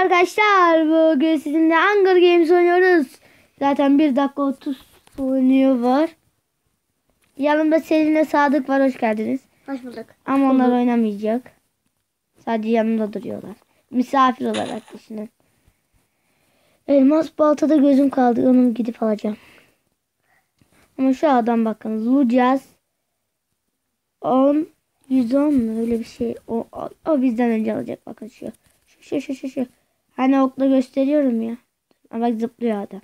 arkadaşlar. Bugün sizinle Hunger Games oynuyoruz. Zaten 1 dakika 30 oynuyor var. Yanımda Selin'le Sadık var. Hoş geldiniz. Hoş bulduk. Ama onlar oynamayacak. Sadece yanımda duruyorlar. Misafir olarak düşünün. Elmas baltada gözüm kaldı. Onu gidip alacağım. Ama şu adam bakın. Lucas 10 110 mu öyle bir şey. O, o, o bizden önce alacak. Bakın şu. Şu şu şu şu. şu. Hani okla gösteriyorum ya. Ama zıplıyor adam.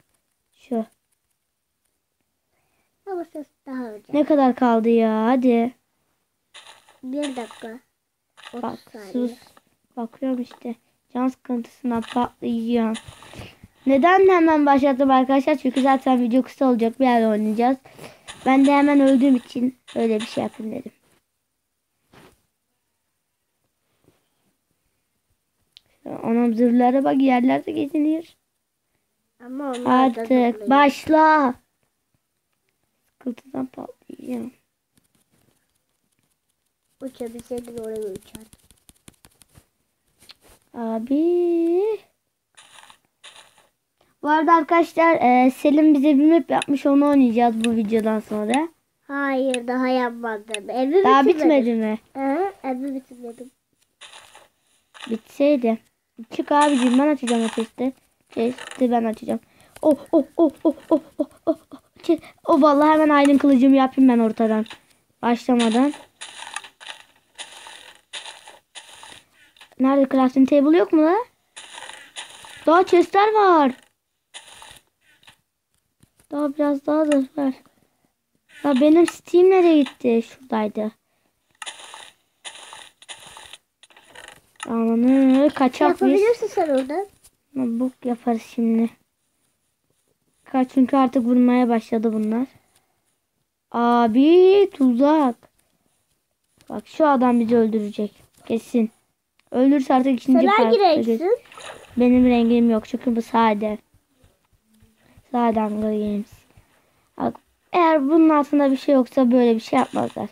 Şu. Ama ses daha önce. Ne kadar kaldı ya? Hadi. Bir dakika. 30 Bak saniye. sus. Bakıyorum işte. Can sıkıntısına patlayacağım. Neden hemen başlattım arkadaşlar? Çünkü zaten video kısa olacak. Bir yerde oynayacağız. Ben de hemen öldüğüm için öyle bir şey yapayım dedim. Anam zırhlara bak yerlerde geziniyor. Ama Artık başla. Sıkıntıdan patlayacağım. Uçabilseydim oraya uçardım. Abi. Bu arada arkadaşlar e, Selim bize bir map yapmış onu oynayacağız bu videodan sonra. Hayır daha yapmadım. Evi Daha bitirmedim. bitmedi mi? Hı, evi bitirmedim. Bitseydi. Çık abicim ben açacağım o chest'i. Chest'i ben açacağım. Oh oh oh oh oh oh oh. oh. Chest- Oh vallahi hemen aydın kılıcımı yapayım ben ortadan. Başlamadan. Nerede crafting table yok mu la? Daha chestler var. Daha biraz daha da var. Ya benim Steam nereye gitti? Şuradaydı. Amanı kaçak biz. Yapabilirsin sen orada. Bok yaparız şimdi. Kaç çünkü artık vurmaya başladı bunlar. Abi tuzak. Bak şu adam bizi öldürecek. Kesin. Öldürürse artık ikinci Sen hangi renksin? Benim rengim yok çünkü bu sade. Sade Hunger Games. Bak, eğer bunun altında bir şey yoksa böyle bir şey yapmazlar.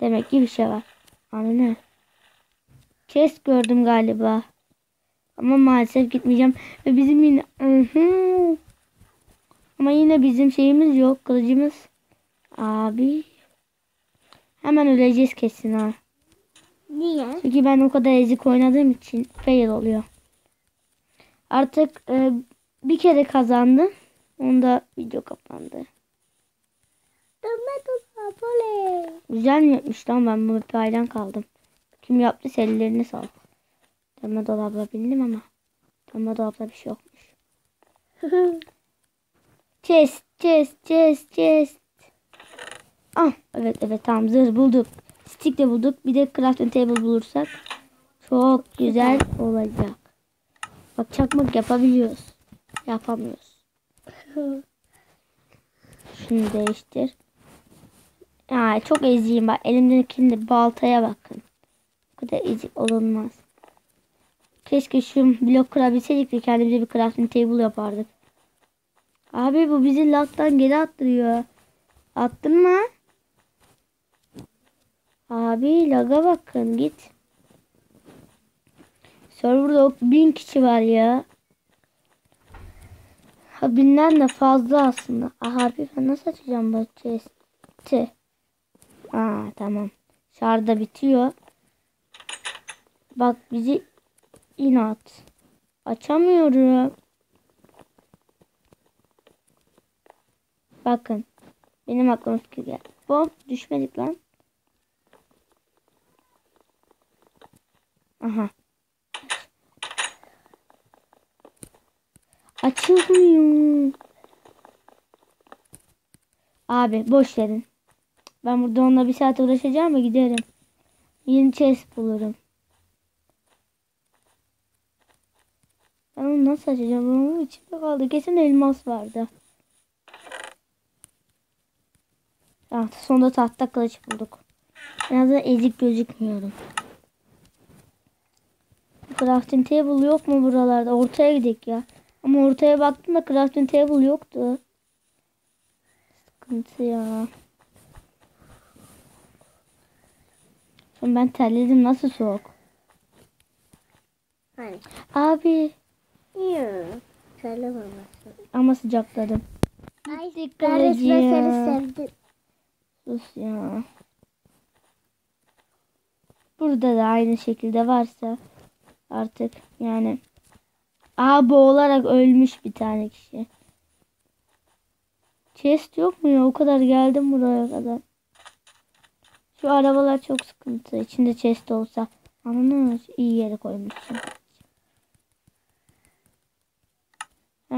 Demek ki bir şey var. Anne. Chest gördüm galiba. Ama maalesef gitmeyeceğim. Ve bizim yine... Ama yine bizim şeyimiz yok. Kılıcımız. Abi. Hemen öleceğiz kesin ha. Niye? Çünkü ben o kadar ezik oynadığım için fail oluyor. Artık e, bir kere kazandım. Onda video kapandı. Güzel mi yapmış lan ben bu map'i hayran kaldım. Kim yaptıysa ellerine sağlık. Dönme dolabla bildim ama. Dönme dolapta bir şey yokmuş. Chest, chest, chest, chest. Ah evet evet tamam zırh bulduk. Stick de bulduk. Bir de crafting table bulursak çok güzel olacak. Bak çakmak yapabiliyoruz. Yapamıyoruz. Şunu değiştir. Ya çok eziyim bak. Elimdeki baltaya bakın. Bu kadar ezik olunmaz. Keşke şu blok kurabilseydik de kendimize bir crafting table yapardık. Abi bu bizi lagdan geri attırıyor. Attın mı? Abi laga bakın git. Serverda bin kişi var ya. Ha binden de fazla aslında. Aha abi ben nasıl açacağım bu chest'i? Aa tamam. Şarjda bitiyor. Bak bizi inat. Açamıyorum. Bakın. Benim aklıma fikir geldi. Bom düşmedik lan. Aha. Açılmıyor. Abi boş verin. Ben burada onunla bir saat uğraşacağım mı giderim. Yeni chest bulurum. Ben onu nasıl açacağım? Onun içinde kaldı. Kesin elmas vardı. Ah, sonunda tahta kılıç bulduk. En azından ezik gözükmüyorum. Crafting table yok mu buralarda? Ortaya gidelim ya. Ama ortaya baktım da crafting table yoktu. Sıkıntı ya. Şimdi ben terledim nasıl soğuk? Hani? Abi Yok. Ama sıcakladım. Ay ben resmen seni sevdim. Sus ya. Burada da aynı şekilde varsa artık yani Aa boğularak ölmüş bir tane kişi. Chest yok mu ya? O kadar geldim buraya kadar. Şu arabalar çok sıkıntı. İçinde chest olsa. Ananı iyi yere koymuşsun.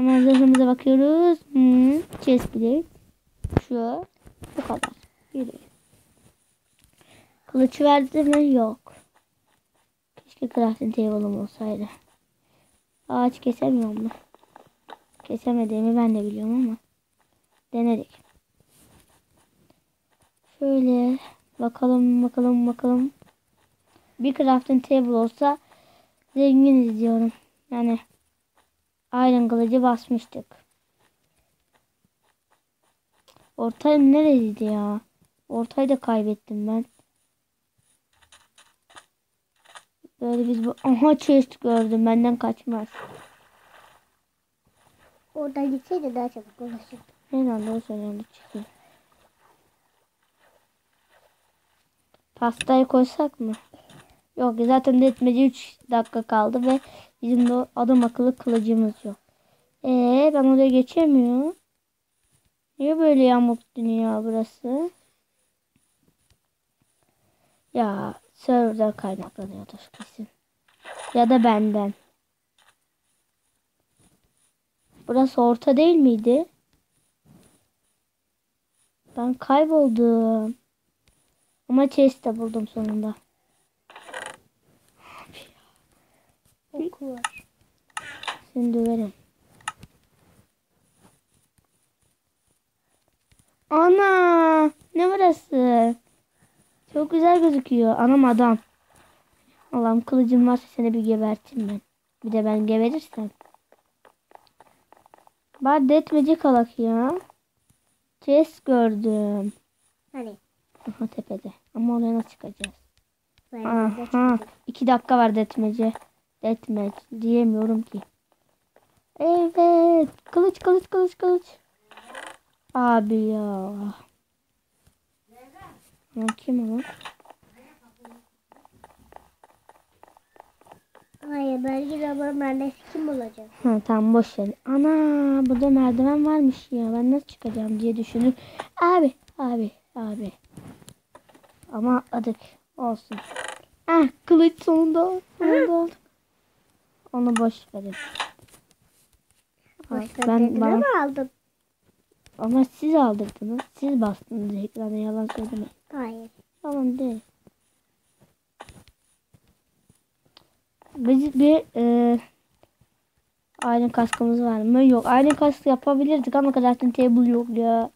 Hemen zırhımıza bakıyoruz. Hmm, chest bile. Şu. Bu kadar. Yürü. Kılıç verdi mi? Yok. Keşke crafting table'ım olsaydı. Ağaç kesemiyor mu? Kesemediğimi ben de biliyorum ama. Denedik. Şöyle bakalım bakalım bakalım. Bir crafting table olsa zenginiz diyorum. Yani Iron kılıcı basmıştık. Ortay neredeydi ya? Ortayı da kaybettim ben. Böyle biz bu... Aha chest gördüm. Benden kaçmaz. Oradan gitseydi daha çabuk ulaşırdı. Neden doğru söylüyorum. Çıkayım. Pastayı koysak mı? Yok zaten detmece 3 dakika kaldı ve bizim de adam akıllı kılıcımız yok. Ee ben oraya geçemiyorum. Niye böyle yamuk dünya burası? Ya serverden kaynaklanıyordur kesin. Ya da benden. Burası orta değil miydi? Ben kayboldum. Ama chest de buldum sonunda. Oku var. Seni döverim. Ana! Ne burası? Çok güzel gözüküyor. Anam adam. Allah'ım kılıcım varsa seni bir geberteyim ben. Bir de ben geberirsem. Bari detmece kalak ya. Chest gördüm. Hani? Aha tepede. Ama oraya nasıl çıkacağız? Ben Aha. iki dakika var detmece. Detmec diyemiyorum ki. Evet. Kılıç kılıç kılıç kılıç. Abi ya. Lan kim o? Hayır belki de ama annesi kim olacak? Ha tamam boş ver. Ana burada merdiven varmış ya. Ben nasıl çıkacağım diye düşündüm. Abi abi abi. Ama atladık. Olsun. Ah kılıç sonunda. Sonunda aldım. Onu boş verin. Başka ben bana, mi aldın? ama siz aldırdınız. Siz bastınız ekrana yalan söylemeyin. Hayır. Tamam değil. Biz bir e, aynı kaskımız var mı? Yok. Aynı kask yapabilirdik ama crafting table yok ya.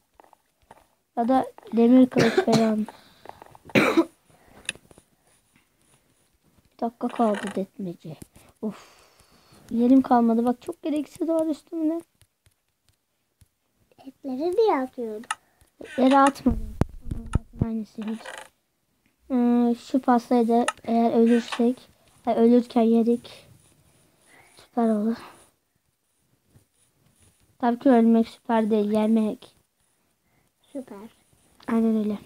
Ya da demir kılıç falan. bir dakika kaldı detmeci. Of. Yerim kalmadı. Bak çok gereksiz var üstümde. Etleri niye atıyorsun? Yere atmadım. Aynısıymış. Ee, şu pastayı da eğer ölürsek, yani ölürken yedik. Süper olur. Tabii ki ölmek süper değil, yemek. Süper. Aynen öyle.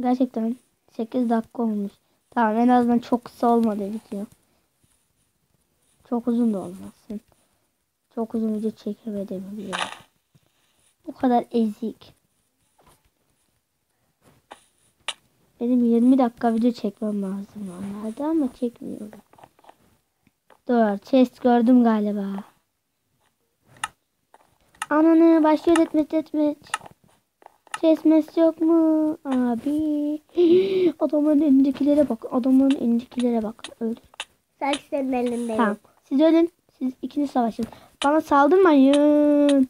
Gerçekten 8 dakika olmuş. Tamam en azından çok kısa olmadı video. Çok uzun da olmasın. Çok uzun video çekemedim biliyorum. Bu kadar ezik. Benim 20 dakika video çekmem lazım normalde ama çekmiyorum. Dur chest gördüm galiba. Ananı başlıyor etmet etmet. Chest yok mu? Abi. Adamın elindekilere bak. Adamın elindekilere bak. Öl. Sanki senin elinde Tamam. yok. Siz ölün. Siz ikiniz savaşın. Bana saldırmayın.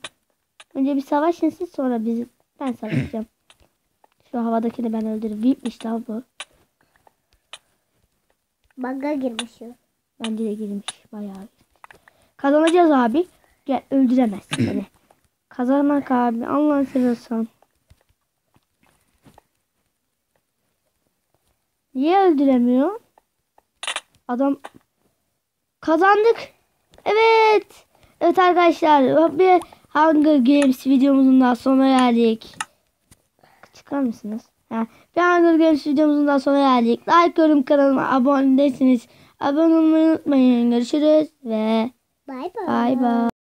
Önce bir savaşın siz sonra biz ben savaşacağım. Şu havadakini ben öldürürüm. VIP'miş lan bu. Bug'a girmiş o. Bence de girmiş bayağı. Kazanacağız abi. Gel öldüremezsin beni. Kazanmak abi. Allah'ını seviyorsan. Niye öldüremiyor? Adam kazandık. Evet. Evet arkadaşlar bir Hunger Games videomuzun daha sonuna geldik. Çıkar mısınız? Ha, bir Hunger Games videomuzun daha sonuna geldik. Like yorum kanalıma abone değilsiniz. Abone olmayı unutmayın. Görüşürüz ve Bay bay. bay bay.